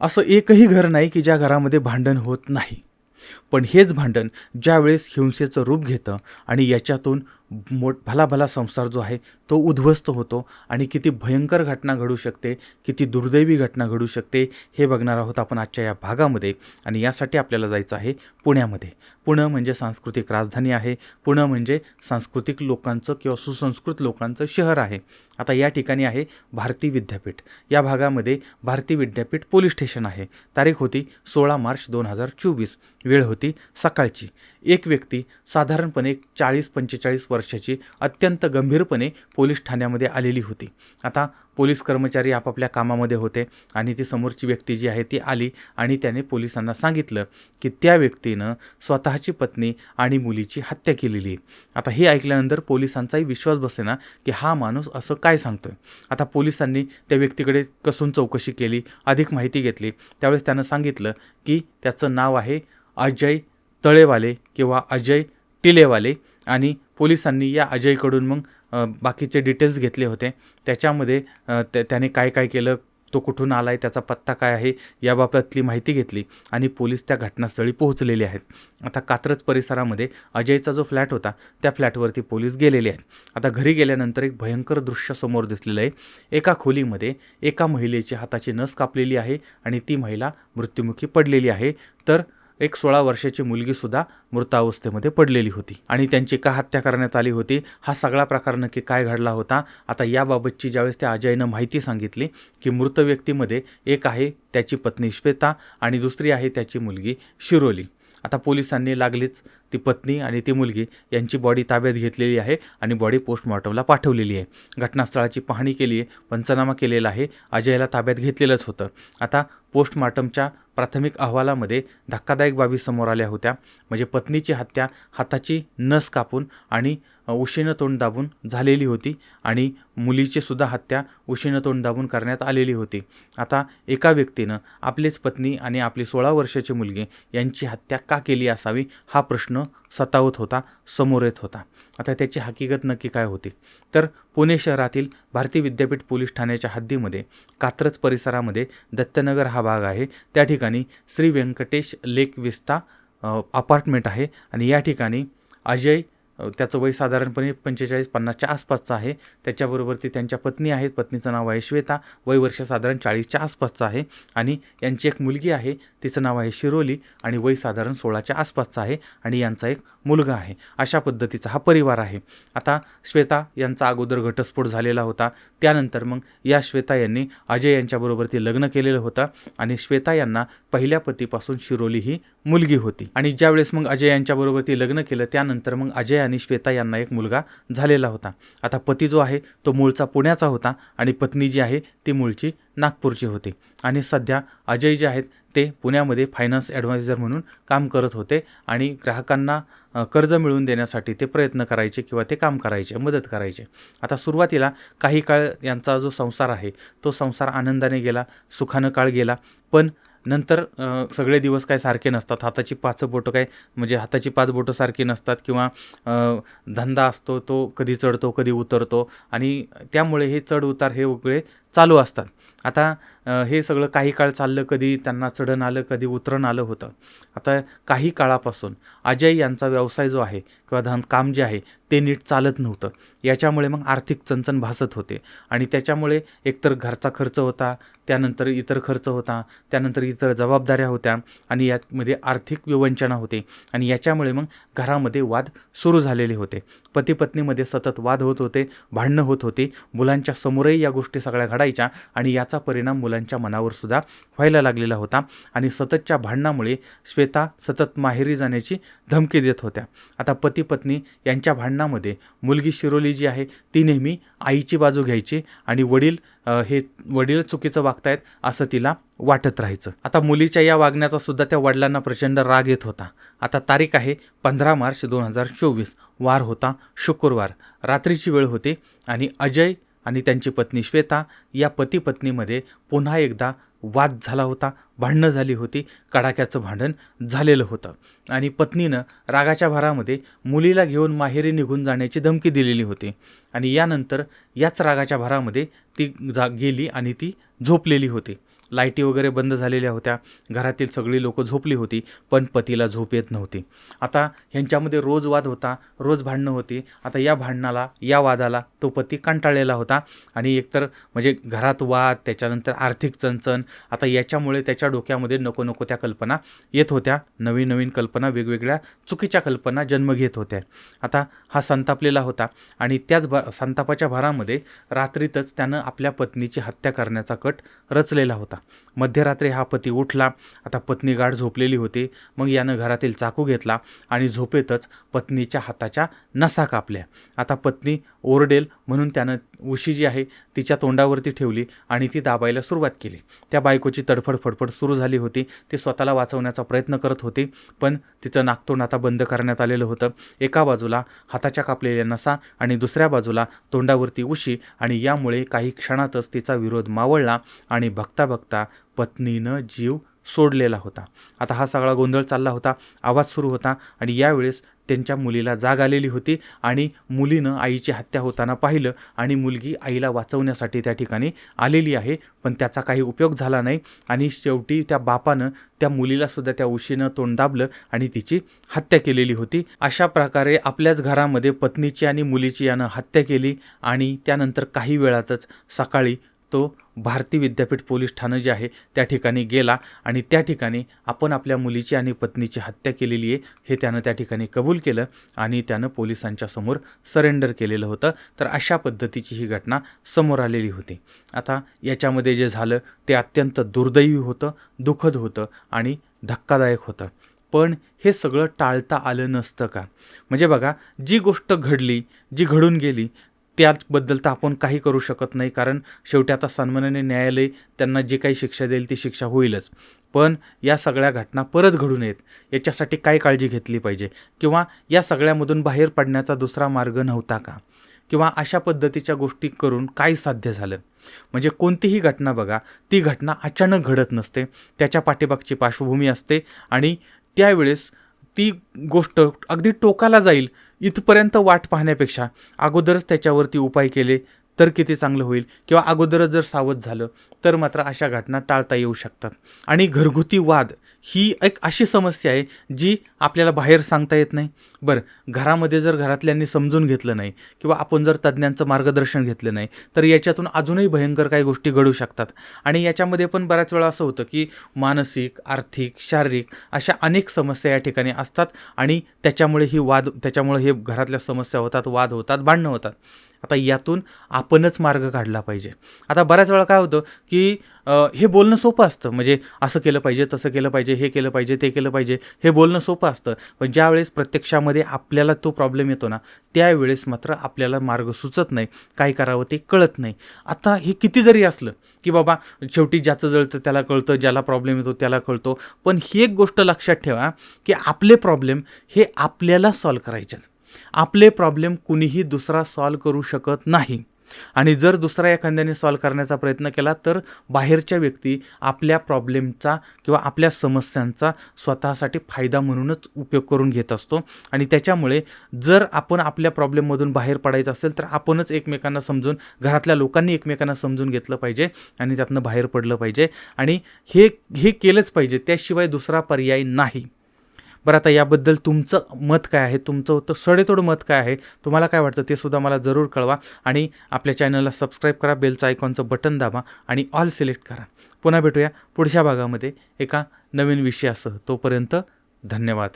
असं एकही घर नाही की ज्या घरामध्ये भांडण होत नाही. पण हेच भांडण ज्यावेळेस हिंसेचं रूप घेतं आणि याच्यातून मोठ भला भला संसार जो आहे तो उद्ध्वस्त होतो आणि किती भयंकर घटना घडू शकते किती दुर्दैवी घटना घडू शकते हे बघणार आहोत आपण आजच्या या भागामध्ये. आणि यासाठी आपल्याला जायचं आहे पुण्यामध्ये. पुणं म्हणजे सांस्कृतिक राजधानी आहे. पुणं म्हणजे सांस्कृतिक लोकांचं किंवा सुसंस्कृत लोकांचं शहर आहे. आता या ठिकाणी आहे भारती विद्यापीठ. या भागामध्ये भारती विद्यापीठ पोलीस स्टेशन आहे. तारीख होती सोळा मार्च दोन हजार चोवीस. वेळ होती सकाळची. एक व्यक्ती साधारणपणे चाळीस पंचेचाळीस वर्षाची अत्यंत गंभीरपणे पोलीस ठाण्यामध्ये आलेली होती. आता पोलीस कर्मचारी आपापल्या कामामध्ये होते आणि ती समोरची व्यक्ती जी आहे ती आली आणि त्याने पोलिसांना सांगितलं की त्या व्यक्तीनं स्वतःची पत्नी आणि मुलीची हत्या केलेली आहे. आता हे ऐकल्यानंतर पोलिसांचाही विश्वास बसेना की हा माणूस असं काय सांगतोय. आता पोलिसांनी त्या व्यक्तीकडे कसून चौकशी केली अधिक माहिती घेतली. त्यावेळेस त्यानं सांगितलं की त्याचं नाव आहे अजय तळेवाले किंवा अजय टिलेवाले. आणि पोलिसांनी या अजयकडून मग बाकीचे डिटेल्स घेतले होते. त्याच्यामध्ये त्या त्याने काय काय केलं तो कुठून आला आहे त्याचा पत्ता काय आहे याबाबतली माहिती घेतली आणि पोलीस त्या घटनास्थळी पोहोचलेले आहेत. आता कात्रज परिसरामध्ये अजयचा जो फ्लॅट होता त्या फ्लॅटवरती पोलीस गेलेले आहेत. आता घरी गेल्यानंतर एक भयंकर दृश्य समोर दिसलेलं आहे. एका खोलीमध्ये एका महिलेची हाताची नस कापलेली आहे आणि ती महिला मृत्युमुखी पडलेली आहे. तर एक सोळा वर्षाची मुलगीसुद्धा मृतावस्थेमध्ये पडलेली होती. आणि त्यांची का हत्या करण्यात आली होती हा सगळा प्रकार नक्की काय घडला होता आता याबाबतची ज्यावेळेस त्या अजयनं माहिती सांगितली की मृत व्यक्तीमध्ये एक आहे त्याची पत्नी श्वेता आणि दुसरी आहे त्याची मुलगी शिरोली. आता पोलिसांनी लागलीच ती पत्नी आणि ती मुलगी यांची बॉडी ताब्यात घेतलेली आहे आणि बॉडी पोस्टमॉर्टमला पाठवलेली आहे. घटनास्थळाची पाहणी केली आहे पंचनामा केलेला आहे अजयला ताब्यात घेतलेलंच होतं. आता पोस्टमॉर्टमच्या प्राथमिक अहवालामध्ये धक्कादायक बाबी समोर आल्या होत्या. म्हणजे पत्नीची हत्या हाताची नस कापून आणि उशीनं तोंड दाबून झालेली होती आणि मुलीची सुद्धा हत्या उशीनं तोंड दाबून करण्यात आलेली होती. आता एका व्यक्तीनं आपलीच पत्नी आणि आपली सोळा वर्षाची मुलगी यांची हत्या का केली असावी हा प्रश्न सतावत होता समोर येत होता. आता त्याची हकीकत नक्की काय होती? तर पुणे शहरातील भारतीय विद्यापीठ पोलीस ठाण्याच्या हद्दीमध्ये कात्रज परिसरामध्ये दत्तनगर हा भाग आहे. त्या ठिकाणी Shri Venkatesh lake vista apartment आहे आणि या ठिकाणी अजय त्याचं वय साधारणपणे पंचेचाळीस पन्नासच्या आसपासचं आहे. त्याच्याबरोबर ती त्यांच्या पत्नी आहेत. पत्नीचं नाव आहे श्वेता. वय वर्ष साधारण चाळीसच्या आसपासचं आहे. आणि यांची एक मुलगी आहे. तिचं नाव आहे शिरोली आणि वय साधारण सोळाच्या आसपासचं आहे आणि यांचा एक मुलगा आहे. अशा पद्धतीचा हा परिवार आहे. आता श्वेता यांचा अगोदर घटस्फोट झालेला होता. त्यानंतर मग या श्वेता यांनी अजय यांच्याबरोबर ती लग्न केलेलं होतं आणि श्वेता यांना पहिल्या पतीपासून शिरोली ही मुलगी होती. आणि ज्यावेळेस मग अजय यांच्याबरोबर ती लग्न केलं त्यानंतर मग अजय आणि श्वेता यांना एक मुलगा झालेला होता. आता पती जो आहे तो मूळचा पुण्याचा होता आणि पत्नी जी आहे ती मूळची नागपूरची होती. आणि सध्या अजय जे आहेत ते पुण्यामध्ये फायनान्स ॲडवायझर म्हणून काम करत होते आणि ग्राहकांना कर्ज मिळवून देण्यासाठी ते प्रयत्न करायचे किंवा ते काम करायचे मदत करायचे. आता सुरुवातीला काही काळ यांचा जो संसार आहे तो संसार आनंदाने गेला सुखानं काळ गेला पण नंतर सगळे दिवस काय सारखे नसतात. हाताची पाच बोटं काय म्हणजे हाताची पाच बोटं सारखी नसतात किंवा धंदा असतो तो कधी चढतो कधी उतरतो आणि त्यामुळे हे चढ उतार हे वगळे चालू असतात. आता हे सगळं काही काळ चाललं कधी त्यांना चढण आलं कधी उतरण आलं होतं. आता काही काळापासून अजय यांचा व्यवसाय जो आहे किंवा धन काम जे आहे ते नीट चालत नव्हतं. याच्यामुळे मग आर्थिक चणचण भासत होते. आणि त्याच्यामुळे एकतर घरचा खर्च होता त्यानंतर इतर खर्च होता त्यानंतर इतर जबाबदाऱ्या होत्या आणि यामध्ये आर्थिक विवंचना होते आणि याच्यामुळे मग घरामध्ये वाद सुरू झालेले होते. पती पत्नीमध्ये सतत वाद होत होते भांडणं होत होती. मुलांच्या समोरही या गोष्टी सगळ्या घडायच्या आणि याचा परिणाम मुलांच्या मनावर सुद्धा व्हायला लागलेला होता आणि सततच्या भांडणामुळे श्वेता सतत माहेरी जाण्याची धमकी देत होत्या. आता पती पत्नी यांच्या भांडणामध्ये मुलगी शिरोली जी आहे ती नेहमी आईची बाजू घ्यायची आणि वडील हे वडील चुकीचं वागतायत असं तिला वाटत राहायचं. आता मुलीच्या या वागण्याचा सुद्धा त्या वडिलांना प्रचंड राग येत होता. आता तारीख आहे पंधरा मार्च दोन हजार चोवीस. वार होता शुक्रवार. रात्रीची वेळ होती आणि अजय आणि त्यांची पत्नी श्वेता या पती पत्नीमध्ये पुन्हा एकदा वाद झाला होता भांडणं झाली होती कडाक्याचं भांडण झालेलं होतं. आणि पत्नीनं रागाच्या भरामध्ये मुलीला घेऊन माहेरी निघून जाण्याची धमकी दिलेली होती. आणि यानंतर याच रागाच्या भरामध्ये ती जा गेली आणि ती झोपलेली होती. लाईटी वगैरे बंद झालेल्या होत्या. घरातील सगळी लोकं झोपली होती पण पतीला झोप येत नव्हती. आता ह्यांच्यामध्ये रोज वाद होता रोज भांडणं होती. आता या भांडणाला या वादाला तो पती कंटाळलेला होता. आणि एकतर म्हणजे घरात वाद त्याच्यानंतर आर्थिक चणचण आता याच्यामुळे त्याच्या डोक्यामध्ये नको नको त्या कल्पना येत होत्या. नवीन नवीन कल्पना वेगवेगळ्या चुकीच्या कल्पना जन्म घेत होत्या. आता हा संतापलेला होता आणि त्याच भा संतापाच्या भारामध्ये रात्रीतच त्यानं आपल्या पत्नीची हत्या करण्याचा कट रचलेला होता. मध्यरात्री हा पती उठला. आता पत्नी गाढ झोपलेली होती. मग यानं घरातील चाकू घेतला आणि झोपेतच पत्नीच्या हाताच्या नसा कापल्या. आता पत्नी ओरडेल म्हणून त्यानं उशी जी आहे तिच्या तोंडावरती ठेवली आणि ती दाबायला सुरुवात केली. त्या बायकोची तडफड फडफड सुरू झाली होती. ती स्वतःला वाचवण्याचा प्रयत्न करत होती पण तिचं नाकतोंड आता बंद करण्यात आलेलं होतं. एका बाजूला हाताच्या कापलेल्या नसा आणि दुसऱ्या बाजूला तोंडावरती उशी आणि यामुळे काही क्षणातच तिचा विरोध मावळला आणि बघता बघता पत्नीनं जीव सोडलेला होता. आता हा सगळा गोंधळ चालला होता आवाज सुरू होता आणि यावेळेस त्यांच्या मुलीला जाग आलेली होती आणि मुलीनं आईची हत्या होताना पाहिलं आणि मुलगी आईला वाचवण्यासाठी त्या ठिकाणी आलेली आहे पण त्याचा काही उपयोग झाला नाही आणि शेवटी त्या बापानं त्या मुलीलासुद्धा त्या उशीनं तोंड दाबलं आणि तिची हत्या केलेली होती. अशा प्रकारे आपल्याच घरामध्ये पत्नीची आणि मुलीची यानं हत्या केली आणि त्यानंतर काही वेळातच सकाळी तो भारती विद्यापीठ पोलीस ठाणं जे आहे त्या ठिकाणी गेला आणि त्या ठिकाणी आपण आपल्या मुलीची आणि पत्नीची हत्या केलेली आहे हे त्यानं त्या ठिकाणी कबूल केलं आणि त्यानं पोलिसांच्या समोर सरेंडर केलेलं होतं. तर अशा पद्धतीची ही घटना समोर आलेली होती. आता याच्यामध्ये जे झालं ते अत्यंत दुर्दैवी होतं दुःखद होतं आणि धक्कादायक होतं. पण हे सगळं टाळता आलं नसतं का? म्हणजे बघा जी गोष्ट घडली जी घडून गेली त्याचबद्दल तर आपण काही करू शकत नाही कारण शेवटी आता सन्मानाने न्यायालय त्यांना जे काही शिक्षा देईल ती शिक्षा होईलच. पण या सगळ्या घटना परत घडू नयेत याच्यासाठी काय काळजी घेतली पाहिजे? किंवा या सगळ्यामधून बाहेर पडण्याचा दुसरा मार्ग नव्हता का? किंवा अशा पद्धतीच्या गोष्टी करून काय साध्य झालं? म्हणजे कोणतीही घटना बघा ती घटना अचानक घडत नसते त्याच्या पाठीमागची पार्श्वभूमी असते आणि त्यावेळेस ती गोष्ट अगदी टोकाला जाईल इथपर्यंत वाट पाहण्यापेक्षा. अगोदरच त्याच्यावरती उपाय केले तर किती चांगलं होईल? किंवा अगोदरच जर सावध झालं तर मात्र अशा घटना टाळता येऊ शकतात. आणि घरगुती वाद ही एक अशी समस्या आहे जी आपल्याला बाहेर सांगता येत नाही. बरं घरामध्ये जर घरातल्यांनी समजून घेतलं नाही किंवा आपण जर तज्ज्ञांचं मार्गदर्शन घेतलं नाही तर याच्यातून अजूनही भयंकर काही गोष्टी घडू शकतात. आणि याच्यामध्ये पण बऱ्याच वेळा असं होतं की मानसिक आर्थिक शारीरिक अशा अनेक समस्या या ठिकाणी असतात. आणि त्याच्यामुळे ही वाद त्याच्यामुळे हे घरातल्या समस्या होतात वाद होतात भांडणं होतात. आता यातून आपणच मार्ग काढला पाहिजे. आता बऱ्याच वेळा काय होतं की हे बोलणं सोपं असतं. म्हणजे असं केलं पाहिजे तसं केलं पाहिजे हे केलं पाहिजे ते केलं पाहिजे हे बोलणं सोपं असतं. पण ज्यावेळेस प्रत्यक्षामध्ये आपल्याला तो प्रॉब्लेम येतो ना त्यावेळेस मात्र आपल्याला मार्ग सुचत नाही. काय करावं ते कळत नाही. आता हे किती जरी असलं की बाबा शेवटी ज्याचं जळतं त्याला कळतं ज्याला प्रॉब्लेम येतो त्याला कळतो. पण ही एक गोष्ट लक्षात ठेवा की आपले प्रॉब्लेम हे आपल्याला सॉल्व करायच्यात आपले प्रॉब्लेम कुणीही दुसरा सॉल्व करू शकत नाही. आणि जर दुसरा एखाद्याने सॉल्व करण्याचा प्रयत्न केला तर बाहेरच्या व्यक्ती आपल्या प्रॉब्लेमचा किंवा आपल्या समस्यांचा स्वतःसाठी फायदा म्हणूनच उपयोग करून घेत असतो. आणि त्याच्यामुळे जर आपण आपल्या प्रॉब्लेममधून बाहेर पडायचं असेल तर आपणच एकमेकांना समजून घरातल्या लोकांनी एकमेकांना समजून घेतलं पाहिजे आणि त्यातनं बाहेर पडलं पाहिजे. आणि हे हे केलंच पाहिजे त्याशिवाय दुसरा पर्याय नाही. बरं आता याबद्दल तुमचं मत काय आहे? तुमचं होतं सडेतोड मत काय आहे? तुम्हाला काय वाटतं? ते सुद्धा मला जरूर कळवा आणि आपल्या चॅनलला सबस्क्राईब करा बेलचं आयकॉनचं बटन दाबा आणि ऑल सिलेक्ट करा. पुन्हा भेटूया पुढच्या भागामध्ये एका नवीन विषयासह. तोपर्यंत धन्यवाद.